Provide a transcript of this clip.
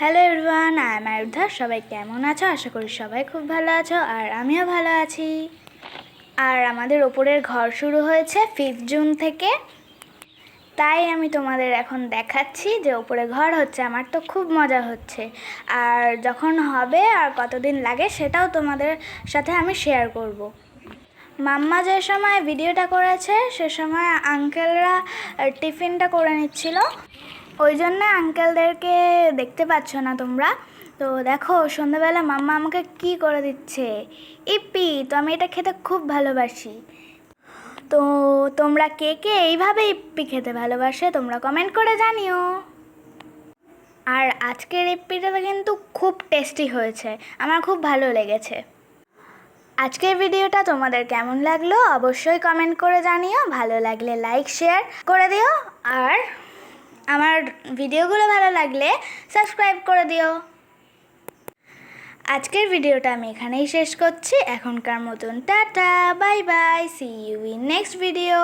Hello everyone I am Ayuddha সবাই কেমন আছো? আশা করি সবাই খুব ভালো আছো আর আমিও ভালো আছি। আর আমাদের ওপরের ঘর শুরু হয়েছে ফিফথ জুন থেকে। তাই আমি তোমাদের এখন দেখাচ্ছি যে ওপরে ঘর হচ্ছে, আমার তো খুব মজা হচ্ছে। আর যখন হবে আর কতদিন লাগে সেটাও তোমাদের সাথে আমি শেয়ার করব। মাম্মা যে সময় ভিডিওটা করেছে, সে সময় আঙ্কেলরা টিফিনটা করে নিচ্ছিল। ওই জন্য আঙ্কেলদেরকে দেখতে পাচ্ছ না তোমরা। তো দেখো, সন্ধ্যাবেলা মাম্মা আমাকে কি করে দিচ্ছে? ইপি তো আমি এটা খেতে খুব ভালোবাসি। তো তোমরা কে কে এইভাবে ইপ্পি খেতে ভালোবাসে, তোমরা কমেন্ট করে জানিও। আর আজকের ইপ্পিটা কিন্তু খুব টেস্টি হয়েছে, আমার খুব ভালো লেগেছে। আজকের ভিডিওটা তোমাদের কেমন লাগল? অবশ্যই কমেন্ট করে জানিও, ভালো লাগলে লাইক শেয়ার করে দিও, আর আমার ভিডিওগুলো ভালো লাগলে সাবস্ক্রাইব করে দিও। আজকের ভিডিওটা আমি এখানেই শেষ করছি। এখনকার মতন ta ta, bye bye see you in next video